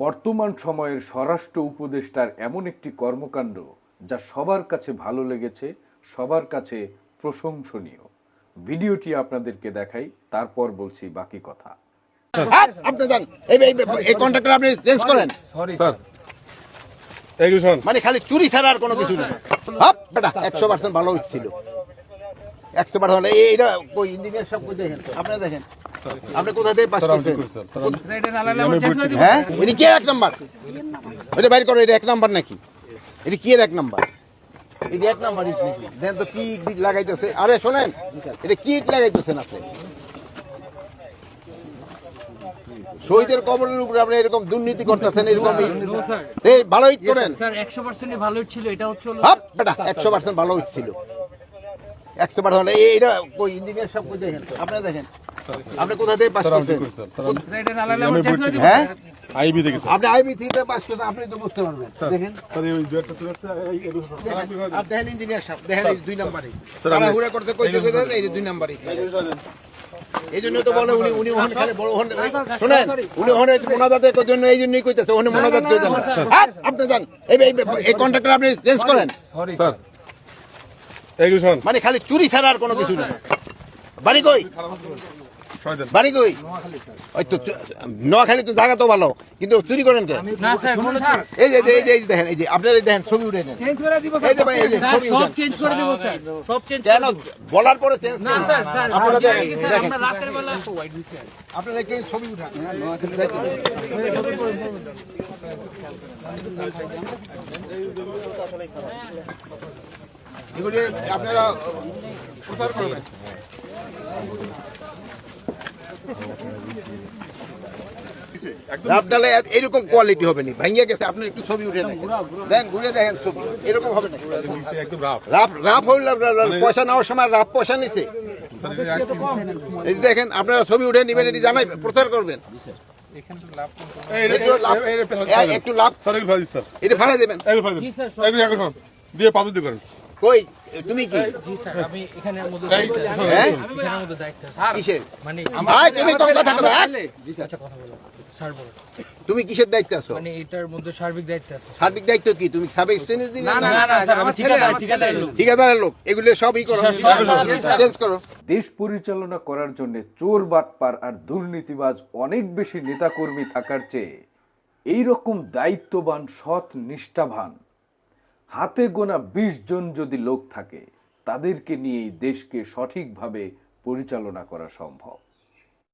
বর্তমান সময়ের স্বরাষ্ট্র উপদেষ্টার এমন একটি কর্মকাণ্ড যা সবার কাছে ভালো লেগেছে সবার কাছে প্রশংসনীয় ভিডিওটি আপনাদেরকে দেখাই তারপর বলছি বাকি কথা হ্যাঁ, আপনি যান এই এই- এই কন্ট্রাক্টর আপনি চেঞ্জ করেন স্যার মানে খালি চুরি ছাড়া আর কোনো কিছু না হাপ বেটা একশো পার্সেন্ট ভালো ছিল একশো পার্সেন্ট এইটা ওই ইঞ্জিনিয়ার সব দেখেন আপনি দেখেন আপনি কোথা থেকে পাস করছেন? হ্যাঁ? এটা কি এক নাম্বার? এটা বাইর করো এটা এক নাম্বার নাকি? এটা কি এক নাম্বার? এটা এক নাম্বার ইট নাকি? দেন তো কি ইট লাগাইতেছে? আরে শোনেন এটা কি ইট লাগাইতেছেন আপনি? শহীদের কবরের উপরে আপনি এরকম দুর্নীতি করতেছেন এরকম এই ভালো ইট করেন। স্যার একশো পার্সেন্ট ভালো ছিল এটা হচ্ছে বেটা একশো পার্সেন্ট ভালো ইট ছিল। একশো পার্সেন্ট এইটা ওই ইঞ্জিনিয়ার সব কই দেখেন আপনি দেখেন। আপনি কোথা থেকে পাস করছেন? স্যার স্যার হ্যাঁ? আইবি আপনি আইবি থেকে পাস করছেন আপনি তো বুঝতে পারবেন। দেখেন। স্যার এই দুই একটা চলে আসছে আর দেখেন ইঞ্জিনিয়ার সাহেব দেখেন এই দুই নাম্বারে। স্যার, করতে কইতে কইতে এই দুই নাম্বারে। এই জন্য তো বলে উনি উনি ওখানে খালি বড় ওখানে শুনেন উনি ওখানে মোনাজাতে কই জন্য এই জন্যই কইতেছে ওখানে মোনাজাত করে দেন। হ্যাঁ আপনি যান। এই কন্ট্রাক্টর আপনি চেঞ্জ করেন। স্যার এগুলো শোন মানে খালি চুরি ছাড়া আর কোনো কিছু না বাড়ি কই? বাড়ি কই? ওই তো নোয়াখালী তো জায়গা তো ভালো কিন্তু চুরি করেন কে? এই যে এই যে- দেখেন এই যে আপনার এই দেখেন ছবি উঠে নেন। চেঞ্জ এই যে ভাই, এই যে ছবি সব চেঞ্জ করে দিব স্যার। সব চেঞ্জ কেন বলার পরে চেঞ্জ না স্যার স্যার আপনারা দেখেন আগে স্যার দেখেন। আমরা রাতের বেলা আপনারা একটু ছবি উঠান। এগুলি আপনারা প্রচার করবেন। এরকম কোয়ালিটি হবে না। ভাঙিয়ে গেছে আপনি একটু ছবি উঠে নেন দেন ঘুরে দেখেন ছবি। এরকম হবে না? রাফ। হইল পয়সা নেওয়ার সময় রাফ পয়সা নিছে। এই দেখেন আপনারা ছবি উঠে নেবেন এটি জানাই প্রচার করবেন। একটু লাভ- এটা দেবেন। দিয়ে পাথর দিয়ে করেন। কই? তুমি কি? আমি এখানের মধ্যে দায়িত্ব আছি। হ্যাঁ? স্যার মানে তুমি কোন কথা কবে? আচ্ছা কথা বলো। স্যার বলো। তুমি কিসের দায়িত্ব আছো? মানে এটার মধ্যে সার্বিক দায়িত্ব আছে সার্বিক দায়িত্ব কি? তুমি সাবে দিন না না? না স্যার আমি ঠিকাদার ঠিকাদার লোক ঠিকাদারের লোক। এগুলো সবই করো। চেঞ্জ করো। দেশ পরিচালনা করার জন্য চোর বাটপার আর দুর্নীতিবাজ অনেক বেশি নেতাকর্মী থাকার চেয়ে এই রকম দায়িত্ববান সৎ নিষ্ঠাবান হাতে গোনা বিশ জন যদি লোক থাকে তাদেরকে নিয়েই দেশকে সঠিকভাবে পরিচালনা করা সম্ভব।